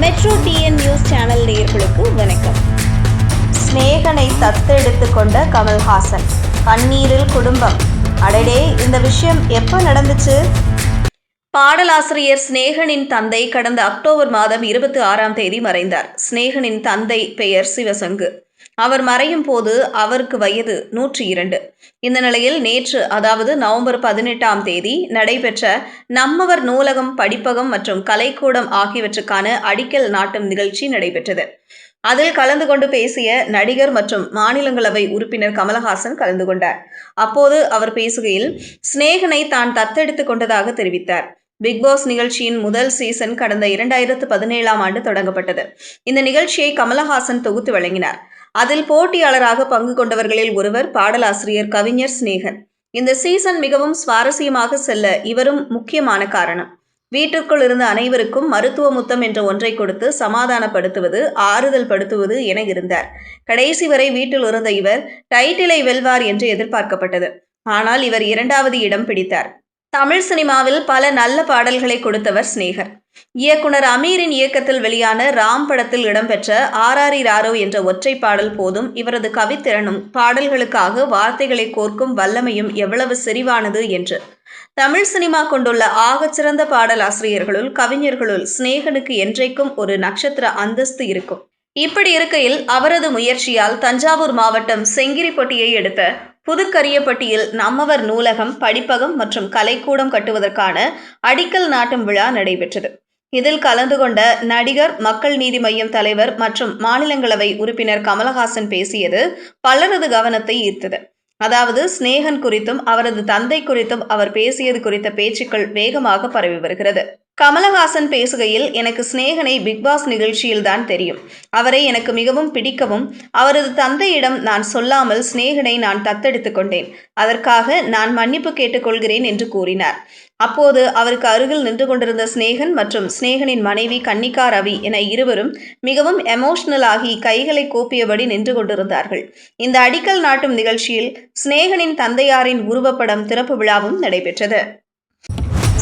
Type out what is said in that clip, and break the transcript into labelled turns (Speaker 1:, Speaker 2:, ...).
Speaker 1: Metro TN news channel நேயர்களுக்கு வணக்கம்.
Speaker 2: சிநேகனை தத்தெடுத்து கொண்ட கமல்ஹாசன் கண்ணீரில் குடும்பம். அடடே இந்த விஷயம் எப்போ நடந்துச்சு? பாடலாசிரியர் சிநேகனின் தந்தை கடந்த அக்டோபர் மாதம் இருபத்தி ஆறாம் தேதி மறைந்தார். சிநேகனின் தந்தை பெயர் சிவசங்கு. அவர் மறையும் போது அவருக்கு வயது நூற்றி இரண்டு. இந்த நிலையில் நேற்று அதாவது நவம்பர் பதினெட்டாம் தேதி நடைபெற்ற நம்மவர் நூலகம் படிப்பகம் மற்றும் கலைக்கூடம் ஆகியவற்றுக்கான அடிக்கல் நாட்டும் நிகழ்ச்சி நடைபெற்றது. அதில் கலந்து கொண்டு பேசிய நடிகர் மற்றும் மாநிலங்களவை உறுப்பினர் கமலஹாசன் கலந்து கொண்டார். அப்போது அவர் பேசுகையில் சிநேகனை தான் தத்தெடுத்து கொண்டதாக தெரிவித்தார். பிக் பாஸ் நிகழ்ச்சியின் முதல் சீசன் கடந்த இரண்டாயிரத்து பதினேழாம் ஆண்டு தொடங்கப்பட்டது. இந்த நிகழ்ச்சியை கமலஹாசன் தொகுத்து வழங்கினார். அதில் போட்டியாளராக பங்கு கொண்டவர்களில் ஒருவர் பாடலாசிரியர் கவிஞர் சிநேகன். இந்த சீசன் மிகவும் சுவாரஸ்யமாக செல்ல இவரும் முக்கியமான காரணம். வீட்டிற்குள் இருந்த அனைவருக்கும் மருத்துவ முத்தம் என்ற ஒன்றை கொடுத்து சமாதானப்படுத்துவது ஆறுதல் படுத்துவது என இருந்தார். கடைசி வரை வீட்டில் இருந்த இவர் டைட்டிலை வெல்வார் என்று எதிர்பார்க்கப்பட்டது. ஆனால் இவர் இரண்டாவது இடம் பிடித்தார். தமிழ் சினிமாவில் பல நல்ல பாடல்களை கொடுத்தவர் சினேகர் இயக்குனர் அமீரின் இயக்கத்தில் வெளியான ராம் படத்தில் இடம்பெற்ற ஆராரி ராரோ என்ற ஒற்றை பாடல் போதும் இவரது கவித்திறனும் பாடல்களுக்காக வார்த்தைகளை கோர்க்கும் வல்லமையும் எவ்வளவு செறிவானது என்று. தமிழ் சினிமா கொண்டுள்ள ஆகச்சிறந்த பாடல் ஆசிரியர்களுள் கவிஞர்களுள் சிநேகனுக்கு என்றைக்கும் ஒரு நட்சத்திர அந்தஸ்து இருக்கும். இப்படி இருக்கையில் அவரது முயற்சியால் தஞ்சாவூர் மாவட்டம் செங்கிரிப்பட்டியை எடுத்த புதுக்கரியப்பட்டியில் நம்மவர் நூலகம் படிப்பகம் மற்றும் கலைக்கூடம் கட்டுவதற்கான அடிக்கல் நாட்டும் விழா நடைபெற்றது. இதில் கலந்து கொண்ட நடிகர் மக்கள் நீதி மய்யம் தலைவர் மற்றும் மாநிலங்களவை உறுப்பினர் கமலஹாசன் பேசியது பலரது கவனத்தை ஈர்த்தது. அதாவது சிநேகன் குறித்தும் அவரது தந்தை குறித்தும் அவர் பேசியது குறித்த பேச்சுக்கள் வேகமாக பரவி வருகிறது. கமலஹாசன் பேசுகையில் எனக்கு சிநேகனை பிக்பாஸ் நிகழ்ச்சியில்தான் தெரியும். அவரை எனக்கு மிகவும் பிடிக்கவும் அவரது தந்தையிடம் நான் சொல்லாமல் சிநேகனை நான் தத்தெடுத்து கொண்டேன். அதற்காக நான் மன்னிப்பு கேட்டுக்கொள்கிறேன் என்று கூறினார். அப்போது அவருக்கு அருகில் நின்று கொண்டிருந்த சிநேகன் மற்றும் சிநேகனின் மனைவி கன்னிகா ரவி என இருவரும் மிகவும் எமோஷனலாகி கைகளை கூப்பியபடி நின்று கொண்டிருந்தார்கள். இந்த அடிக்கல் நாட்டும் நிகழ்ச்சியில் சிநேகனின் தந்தையாரின் உருவப்படம் திறப்பு விழாவும் நடைபெற்றது.